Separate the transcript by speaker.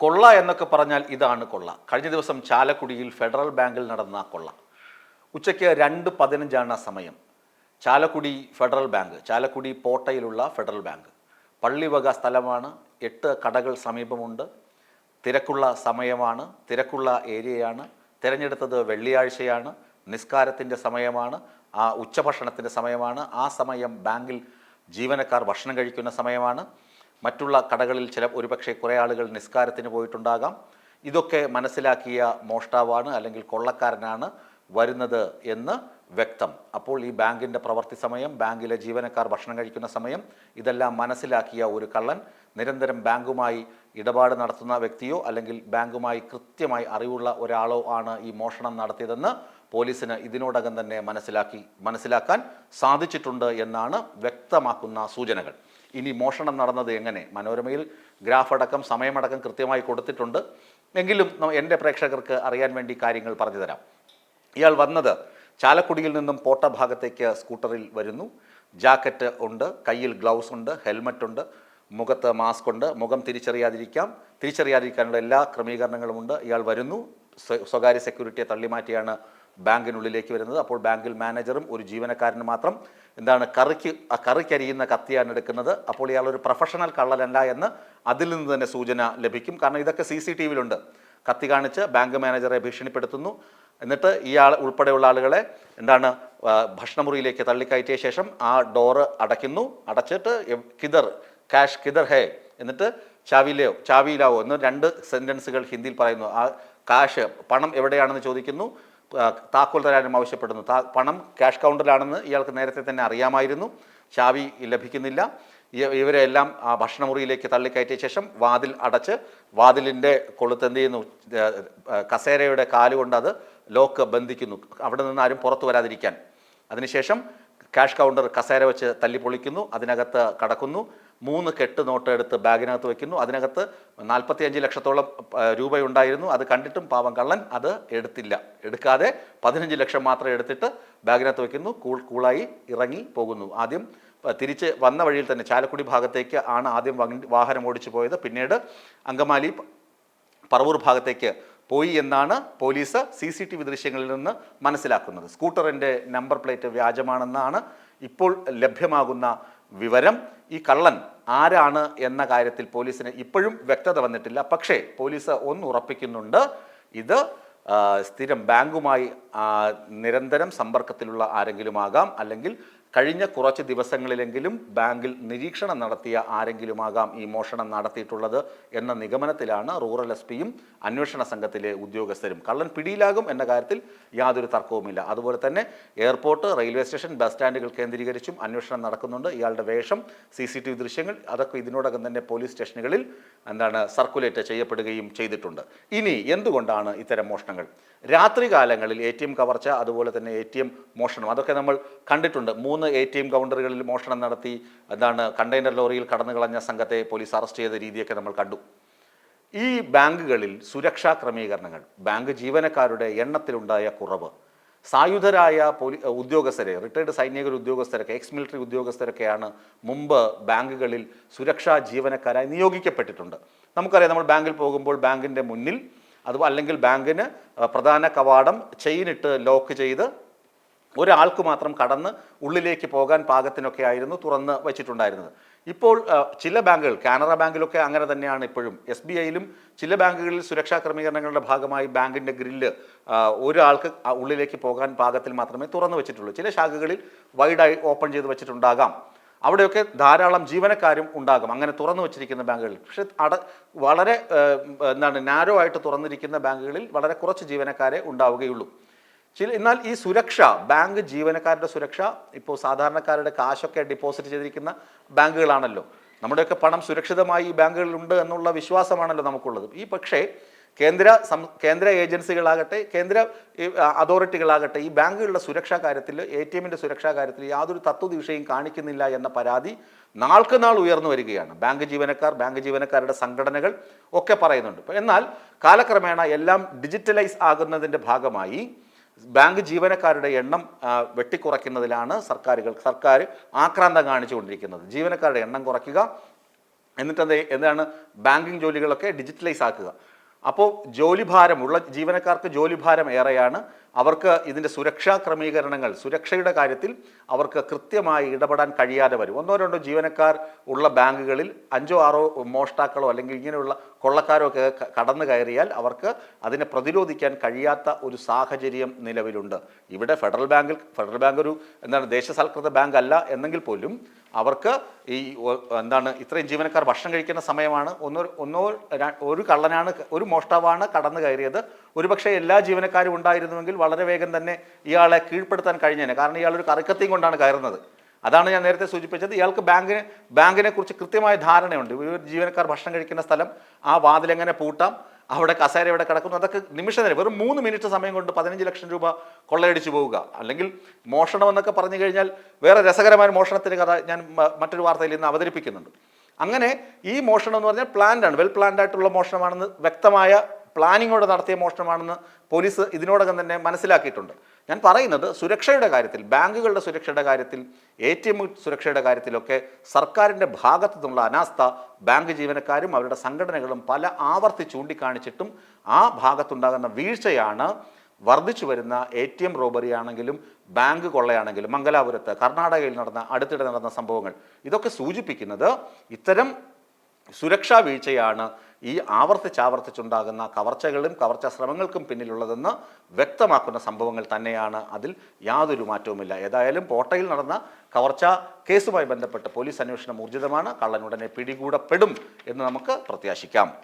Speaker 1: കൊള്ള എന്നൊക്കെ പറഞ്ഞാൽ ഇതാണ് കൊള്ള. കഴിഞ്ഞ ദിവസം ചാലക്കുടിയിൽ ഫെഡറൽ ബാങ്കിൽ നടന്ന കൊള്ള. ഉച്ചയ്ക്ക് രണ്ട് പതിനഞ്ചാണ് ആ സമയം. ചാലക്കുടി ഫെഡറൽ ബാങ്ക് ചാലക്കുടി പോട്ടയിലുള്ള ഫെഡറൽ ബാങ്ക്. പള്ളിവക സ്ഥലമാണ് എട്ട് കടകൾ സമീപമുണ്ട്. തിരക്കുള്ള സമയമാണ് തിരക്കുള്ള ഏരിയയാണ്. തിരഞ്ഞെടുത്തത് വെള്ളിയാഴ്ചയാണ് നിസ്കാരത്തിന്റെ സമയമാണ് ആ ഉച്ചഭക്ഷണത്തിന്റെ സമയമാണ്. ആ സമയം ബാങ്കിൽ ജീവനക്കാർ ഭക്ഷണം കഴിക്കുന്ന സമയമാണ്. മറ്റുള്ള കടകളിൽ ചില ഒരുപക്ഷെ കുറേ ആളുകൾ നിസ്കാരത്തിന് പോയിട്ടുണ്ടാകാം. ഇതൊക്കെ മനസ്സിലാക്കിയ മോഷ്ടാവാണ് അല്ലെങ്കിൽ കൊള്ളക്കാരനാണ് വരുന്നത് എന്ന് വ്യക്തം. അപ്പോൾ ഈ ബാങ്കിന്റെ പ്രവൃത്തി സമയം ബാങ്കിലെ ജീവനക്കാർ ഭക്ഷണം കഴിക്കുന്ന സമയം ഇതെല്ലാം മനസ്സിലാക്കിയ ഒരു കള്ളൻ നിരന്തരം ബാങ്കുമായി ഇടപാട് നടത്തുന്ന വ്യക്തിയോ അല്ലെങ്കിൽ ബാങ്കുമായി കൃത്യമായി അറിവുള്ള ഒരാളോ ആണ് ഈ മോഷണം നടത്തിയതെന്ന് പോലീസിന് ഇതിനോടകം തന്നെ മനസ്സിലാക്കി മനസ്സിലാക്കാൻ സാധിച്ചിട്ടുണ്ട് എന്നാണ് വ്യക്തമാക്കുന്ന സൂചനകൾ. ഇനി മോഷണം നടന്നത് എങ്ങനെ? മനോരമയിൽ ഗ്രാഫ് അടക്കം സമയമടക്കം കൃത്യമായി കൊടുത്തിട്ടുണ്ട്. എങ്കിലും എന്റെ പ്രേക്ഷകർക്ക് അറിയാൻ വേണ്ടി കാര്യങ്ങൾ പറഞ്ഞു തരാം. ഇയാൾ വന്നത് ചാലക്കുടിയിൽ നിന്നും പോട്ട ഭാഗത്തേക്ക് സ്കൂട്ടറിൽ വരുന്നു. ജാക്കറ്റ് ഉണ്ട് കയ്യിൽ ഗ്ലൗസ് ഉണ്ട് ഹെൽമറ്റ് ഉണ്ട് മുഖത്ത് മാസ്ക് ഉണ്ട്. മുഖം തിരിച്ചറിയാതിരിക്കാം. തിരിച്ചറിയാതിരിക്കാനുള്ള എല്ലാ ക്രമീകരണങ്ങളുമുണ്ട് ഇയാൾ വരുന്നു. സ്വകാര്യ സെക്യൂരിറ്റിയെ തള്ളിമാറ്റിയാണ് ബാങ്കിനുള്ളിലേക്ക് വരുന്നത്. അപ്പോൾ ബാങ്കിൽ മാനേജറും ഒരു ജീവനക്കാരനും മാത്രം എന്താണ് കറിക്ക് ആ കറിക്കരിയുന്ന കത്തിയാണ് എടുക്കുന്നത്. അപ്പോൾ ഇയാൾ ഒരു പ്രൊഫഷണൽ കള്ളലല്ല എന്ന് അതിൽ നിന്ന് തന്നെ സൂചന ലഭിക്കും. കാരണം ഇതൊക്കെ സി സി ടി വിയിലുണ്ട്. കത്തി കാണിച്ച് ബാങ്ക് മാനേജറെ ഭീഷണിപ്പെടുത്തുന്നു. എന്നിട്ട് ഇയാൾ ഉൾപ്പെടെയുള്ള ആളുകളെ എന്താണ് ഭക്ഷണമുറിയിലേക്ക് തള്ളിക്കയറ്റിയ ശേഷം ആ ഡോറ് അടയ്ക്കുന്നു. അടച്ചിട്ട് കിതർ കാഷ് കിതർ ഹേ എന്നിട്ട് ചാവിയിലെയോ ചാവിയിലാവോ എന്ന് രണ്ട് സെന്റൻസുകൾ ഹിന്ദിയിൽ പറയുന്നു. ആ കാശ് പണം എവിടെയാണെന്ന് ചോദിക്കുന്നു. താക്കോൽ തരാനും ആവശ്യപ്പെടുന്നു. പണം ക്യാഷ് കൗണ്ടറിലാണെന്ന് ഇയാൾക്ക് നേരത്തെ തന്നെ അറിയാമായിരുന്നു. ചാവി ലഭിക്കുന്നില്ല. ഇവരെ എല്ലാം ആ ഭക്ഷണമുറിയിലേക്ക് തള്ളിക്കയറ്റിയ ശേഷം വാതിൽ അടച്ച് വാതിലിന്റെ കൊളുത്ത് എന്ത് ചെയ്യുന്നു? കസേരയുടെ കാലുകൊണ്ട് അത് ലോക്ക് ബന്ധിക്കുന്നു. അവിടെ നിന്ന് ആരും പുറത്തു വരാതിരിക്കാൻ. അതിനുശേഷം ക്യാഷ് കൗണ്ടർ കസേര വെച്ച് തല്ലി പൊളിക്കുന്നു അതിനകത്ത് കടക്കുന്നു. മൂന്ന് കെട്ട് നോട്ട് എടുത്ത് ബാഗിനകത്ത് വെക്കുന്നു. അതിനകത്ത് നാൽപ്പത്തി അഞ്ച് ലക്ഷത്തോളം രൂപയുണ്ടായിരുന്നു. അത് കണ്ടിട്ടും പാവം കള്ളൻ അത് എടുത്തില്ല. എടുക്കാതെ പതിനഞ്ച് ലക്ഷം മാത്രം എടുത്തിട്ട് ബാഗിനകത്ത് വെക്കുന്നു. കൂൾ കൂളായി ഇറങ്ങി പോകുന്നു. ആദ്യം തിരിച്ച് വന്ന വഴിയിൽ തന്നെ ചാലക്കുടി ഭാഗത്തേക്ക് ആണ് ആദ്യം വാഹനം ഓടിച്ചു പോയത്. പിന്നീട് അങ്കമാലി പറവൂർ ഭാഗത്തേക്ക് പോയി എന്നാണ് police C C T V ദൃശ്യങ്ങളിൽ നിന്ന് മനസ്സിലാക്കുന്നത്. സ്കൂട്ടറിന്റെ നമ്പർ പ്ലേറ്റ് വ്യാജമാണെന്നാണ് ഇപ്പോൾ ലഭ്യമാകുന്ന വിവരം ഈ കള്ളൻ ആരാണ് എന്ന കാര്യത്തിൽ പോലീസിന് ഇപ്പോഴും വ്യക്തത വന്നിട്ടില്ല. പക്ഷേ പോലീസ് ഒന്ന് ഉറപ്പിക്കുന്നുണ്ട്. ഇത് സ്ഥിരം ബാങ്കുമായി നിരന്തരം സമ്പർക്കത്തിലുള്ള ആരെങ്കിലും ആകാം അല്ലെങ്കിൽ കഴിഞ്ഞ കുറച്ച് ദിവസങ്ങളിലെങ്കിലും ബാങ്കിൽ നിരീക്ഷണം നടത്തിയ ആരെങ്കിലുമാകാം ഈ മോഷണം നടത്തിയിട്ടുള്ളത് എന്ന നിഗമനത്തിലാണ് റൂറൽ എസ് പിയും അന്വേഷണ സംഘത്തിലെ ഉദ്യോഗസ്ഥരും. കള്ളൻ പിടിയിലാകും എന്ന കാര്യത്തിൽ യാതൊരു തർക്കവുമില്ല. അതുപോലെ തന്നെ എയർപോർട്ട് റെയിൽവേ സ്റ്റേഷൻ ബസ് സ്റ്റാൻഡുകൾ കേന്ദ്രീകരിച്ചും അന്വേഷണം നടക്കുന്നുണ്ട്. ഇയാളുടെ വേഷം സി സി ടി വി ദൃശ്യങ്ങൾ അതൊക്കെ ഇതിനോടകം തന്നെ പോലീസ് സ്റ്റേഷനുകളിൽ എന്താണ് സർക്കുലേറ്റ് ചെയ്യപ്പെടുകയും ചെയ്തിട്ടുണ്ട്. ഇനി എന്തുകൊണ്ടാണ് ഇത്തരം മോഷണങ്ങൾ? രാത്രി കാലങ്ങളിൽ എ ടി എം കവർച്ച അതുപോലെ തന്നെ എ ടി എം മോഷണം അതൊക്കെ നമ്മൾ കണ്ടിട്ടുണ്ട്. മൂന്ന് എ ടി എം കൗണ്ടറുകളിൽ മോഷണം നടത്തി എന്താണ് കണ്ടെയ്നർ ലോറിയിൽ കടന്നു കളഞ്ഞ സംഘത്തെ പോലീസ് അറസ്റ്റ് ചെയ്ത രീതിയൊക്കെ നമ്മൾ കണ്ടു. ഈ ബാങ്കുകളിൽ സുരക്ഷാ ക്രമീകരണങ്ങൾ ബാങ്ക് ജീവനക്കാരുടെ എണ്ണത്തിലുണ്ടായ കുറവ് സായുധരായ പോലീ ഉദ്യോഗസ്ഥരെ റിട്ടയർഡ് സൈനിക ഉദ്യോഗസ്ഥരൊക്കെ എക്സ് മിലിറ്ററി ഉദ്യോഗസ്ഥരൊക്കെയാണ് മുമ്പ് ബാങ്കുകളിൽ സുരക്ഷാ ജീവനക്കാരായി നിയോഗിക്കപ്പെട്ടിട്ടുണ്ട്. നമുക്കറിയാം നമ്മൾ ബാങ്കിൽ പോകുമ്പോൾ ബാങ്കിന്റെ മുന്നിൽ അത് അല്ലെങ്കിൽ ബാങ്കിന് പ്രധാന കവാടം ചെയിനിട്ട് ലോക്ക് ചെയ്ത് ഒരാൾക്ക് മാത്രം കടന്ന് ഉള്ളിലേക്ക് പോകാൻ പാകത്തിനൊക്കെ ആയിരുന്നു തുറന്ന് വെച്ചിട്ടുണ്ടായിരുന്നത്. ഇപ്പോൾ ചില ബാങ്കുകൾ കാനറ ബാങ്കിലൊക്കെ അങ്ങനെ തന്നെയാണ് ഇപ്പോഴും. എസ് ബി ഐയിലും ചില ബാങ്കുകളിൽ സുരക്ഷാ ക്രമീകരണങ്ങളുടെ ഭാഗമായി ബാങ്കിന്റെ ഗ്രില്ല് ഒരാൾക്ക് ഉള്ളിലേക്ക് പോകാൻ പാകത്തിൽ മാത്രമേ തുറന്നു വെച്ചിട്ടുള്ളൂ. ചില ശാഖകളിൽ വൈഡായി ഓപ്പൺ ചെയ്ത് വെച്ചിട്ടുണ്ടാകാം. അവിടെയൊക്കെ ധാരാളം ജീവനക്കാരും ഉണ്ടാകും അങ്ങനെ തുറന്നു വെച്ചിരിക്കുന്ന ബാങ്കുകളിൽ. പക്ഷെ അട വളരെ എന്താണ് നാരോ ആയിട്ട് തുറന്നിരിക്കുന്ന ബാങ്കുകളിൽ വളരെ കുറച്ച് ജീവനക്കാരെ ഉണ്ടാവുകയുള്ളൂ. ചില എന്നാൽ ഈ സുരക്ഷ ബാങ്ക് ജീവനക്കാരുടെ സുരക്ഷ ഇപ്പോൾ സാധാരണക്കാരുടെ കാശൊക്കെ ഡിപ്പോസിറ്റ് ചെയ്തിരിക്കുന്ന ബാങ്കുകളാണല്ലോ. നമ്മുടെയൊക്കെ പണം സുരക്ഷിതമായി ഈ ബാങ്കുകളിലുണ്ട് എന്നുള്ള വിശ്വാസമാണല്ലോ നമുക്കുള്ളത്. ഈ പക്ഷേ കേന്ദ്ര കേന്ദ്ര ഏജൻസികളാകട്ടെ കേന്ദ്ര അതോറിറ്റികളാകട്ടെ ഈ ബാങ്കുകളുടെ സുരക്ഷാ കാര്യത്തിൽ എ ടി എമ്മിന്റെ സുരക്ഷാ കാര്യത്തിൽ യാതൊരു തത്വദിഷയും കാണിക്കുന്നില്ല എന്ന പരാതി നാൾക്ക് നാൾ ഉയർന്നു വരികയാണ്. ബാങ്ക് ജീവനക്കാർ ബാങ്ക് ജീവനക്കാരുടെ സംഘടനകൾ ഒക്കെ പറയുന്നുണ്ട്. എന്നാൽ കാലക്രമേണ എല്ലാം ഡിജിറ്റലൈസ് ആകുന്നതിന്റെ ഭാഗമായി ബാങ്ക് ജീവനക്കാരുടെ എണ്ണം വെട്ടിക്കുറയ്ക്കുന്നതിലാണ് സർക്കാരുകൾ സർക്കാർ ആക്രാന്തം കാണിച്ചുകൊണ്ടിരിക്കുന്നത്. ജീവനക്കാരുടെ എണ്ണം കുറയ്ക്കുക എന്നിട്ട് അത് എന്താണ് ബാങ്കിങ് ജോലികളൊക്കെ ഡിജിറ്റലൈസ് ആക്കുക. അപ്പോൾ ജോലിഭാരമുള്ള ജീവനക്കാർക്ക് ജോലിഭാരം ഏറെയാണ്. അവർക്ക് ഇതിന്റെ സുരക്ഷാ ക്രമീകരണങ്ങൾ സുരക്ഷയുടെ കാര്യത്തിൽ അവർക്ക് കൃത്യമായി ഇടപെടാൻ കഴിയാതെ വരും. ഒന്നോ രണ്ടോ ജീവനക്കാർ ഉള്ള ബാങ്കുകളിൽ അഞ്ചോ ആറോ മോഷ്ടാക്കളോ അല്ലെങ്കിൽ ഇങ്ങനെയുള്ള കൊള്ളക്കാരോ ഒക്കെ കടന്നു കയറിയാൽ അവർക്ക് അതിനെ പ്രതിരോധിക്കാൻ കഴിയാത്ത ഒരു സാഹചര്യം നിലവിലുണ്ട്. ഇവിടെ ഫെഡറൽ ബാങ്കിൽ ഫെഡറൽ ബാങ്ക് ഒരു എന്താണ് ദേശസാൽകൃത ബാങ്ക് അല്ല എന്നെങ്കിൽ പോലും അവർക്ക് ഈ എന്താണ് ഇത്രയും ജീവനക്കാർ ഭക്ഷണം കഴിക്കുന്ന സമയമാണ് ഒന്നോ ഒന്നോ ഒരു കള്ളനാണ് ഒരു മോഷ്ടാവാണ് കടന്നു കയറിയത്. ഒരുപക്ഷെ എല്ലാ ജീവനക്കാരും ഉണ്ടായിരുന്നുവെങ്കിൽ വളരെ വേഗം തന്നെ ഇയാളെ കീഴ്പ്പെടുത്താൻ കഴിഞ്ഞേനെ. കാരണം ഇയാൾ ഒരു കറിക്കത്തിയും കൊണ്ടാണ് കയറുന്നത്. അതാണ് ഞാൻ നേരത്തെ സൂചിപ്പിച്ചത്. ഇയാൾക്ക് ബാങ്കിന് ബാങ്കിനെ കുറിച്ച് കൃത്യമായ ധാരണയുണ്ട്. ഒരു ജീവനക്കാർ ഭക്ഷണം കഴിക്കുന്ന സ്ഥലം ആ വാതിൽ എങ്ങനെ പൂട്ടാം അവിടെ കസേര എവിടെ കിടക്കുന്നു അതൊക്കെ നിമിഷ നേരം വെറും മൂന്ന് മിനിറ്റ് സമയം കൊണ്ട് പതിനഞ്ച് ലക്ഷം രൂപ കൊള്ളയടിച്ചു പോവുക. അല്ലെങ്കിൽ മോഷണം എന്നൊക്കെ പറഞ്ഞു കഴിഞ്ഞാൽ വേറെ രസകരമായ മോഷണത്തിന്റെ കഥ ഞാൻ മറ്റൊരു വാർത്തയിൽ ഇന്ന് അവതരിപ്പിക്കുന്നുണ്ട്. അങ്ങനെ ഈ മോഷണം എന്ന് പറഞ്ഞാൽ പ്ലാൻഡ് ആണ്. വെൽ പ്ലാൻഡ് ആയിട്ടുള്ള മോഷണമാണെന്ന് വ്യക്തമായ പ്ലാനിങ്ങോടെ നടത്തിയ മോഷണമാണെന്ന് പോലീസ് ഇതിനോടകം തന്നെ മനസ്സിലാക്കിയിട്ടുണ്ട്. ഞാൻ പറയുന്നത് സുരക്ഷയുടെ കാര്യത്തിൽ ബാങ്കുകളുടെ സുരക്ഷയുടെ കാര്യത്തിൽ എ ടി എം സുരക്ഷയുടെ കാര്യത്തിലൊക്കെ സർക്കാരിന്റെ ഭാഗത്തു നിന്നുള്ള അനാസ്ഥ ബാങ്ക് ജീവനക്കാരും അവരുടെ സംഘടനകളും പല ആവർത്തി ചൂണ്ടിക്കാണിച്ചിട്ടും ആ ഭാഗത്തുണ്ടാകുന്ന വീഴ്ചയാണ് വർദ്ധിച്ചു വരുന്ന എ ടി എം റോബറി ആണെങ്കിലും ബാങ്ക് കൊള്ളയാണെങ്കിലും മംഗലാപുരത്ത് കർണാടകയിൽ നടന്ന അടുത്തിടെ നടന്ന സംഭവങ്ങൾ. ഇതൊക്കെ സൂചിപ്പിക്കുന്നത് ഇത്തരം സുരക്ഷാ വീഴ്ചയാണ് ഈ ആവർത്തിച്ചാവർത്തിച്ചുണ്ടാകുന്ന കവർച്ചകളും കവർച്ച ശ്രമങ്ങൾക്കും പിന്നിലുള്ളതെന്ന് വ്യക്തമാക്കുന്ന സംഭവങ്ങൾ തന്നെയാണ് അതിൽ യാതൊരു മാറ്റവുമില്ല. ഏതായാലും പോട്ടയിൽ നടന്ന കവർച്ച കേസുമായി ബന്ധപ്പെട്ട് പോലീസ് അന്വേഷണം ഊർജിതമാണ്. കള്ളൻ ഉടനെ പിടികൂടപ്പെടും എന്ന് നമുക്ക് പ്രത്യാശിക്കാം.